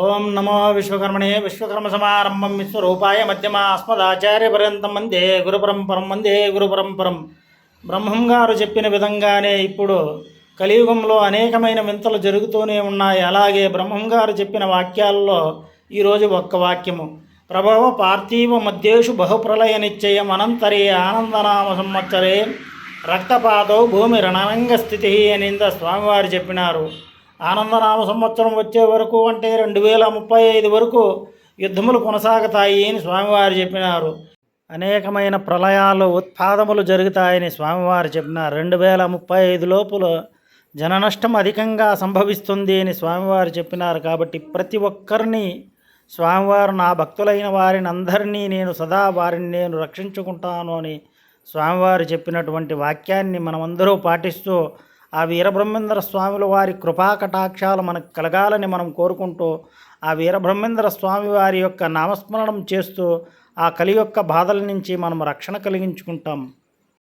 ఓం నమో విశ్వకర్మణే విశ్వకర్మ సమారంభం విశ్వరూపాయ మధ్యమ అస్మదాచార్య పర్యంతం వందే గురుపరంపరం వందే గురుపరంపరం. బ్రహ్మం గారు చెప్పిన విధంగానే ఇప్పుడు కలియుగంలో అనేకమైన వింతలు జరుగుతూనే ఉన్నాయి. అలాగే బ్రహ్మం గారు చెప్పిన వాక్యాల్లో ఈరోజు ఒక్క వాక్యము. ప్రభవ పార్థివ మధ్యేషు బహుప్రలయ నిశ్చయం అనంతరే ఆనందనామ సంవత్సరే రక్తపాతో భూమి రణరంగ స్థితి అనింద స్వామివారు చెప్పినారు. ఆనందనామ సంవత్సరం వచ్చే వరకు అంటే రెండు వేల ముప్పై ఐదు వరకు యుద్ధములు కొనసాగుతాయి అని స్వామివారు చెప్పినారు. అనేకమైన ప్రళయాలు ఉత్పాదములు జరుగుతాయని స్వామివారు చెప్పినారు. రెండు వేల ముప్పై ఐదు లోపల జన నష్టం అధికంగా సంభవిస్తుంది అని స్వామివారు చెప్పినారు. కాబట్టి ప్రతి ఒక్కరిని స్వామివారు నా భక్తులైన వారిని అందరినీ నేను సదా వారిని నేను రక్షించుకుంటాను అని స్వామివారు చెప్పినటువంటి వాక్యాన్ని మనమందరూ పాటిస్తూ ఆ వీరబ్రహ్మేంద్ర స్వాముల వారి కృపా కటాక్షాలు మనకు కలగాలని మనం కోరుకుంటూ ఆ వీరబ్రహ్మేంద్ర స్వామి వారి యొక్క నామస్మరణం చేస్తూ ఆ కలి యొక్క బాధల నుంచి మనం రక్షణ కలిగించుకుంటాం.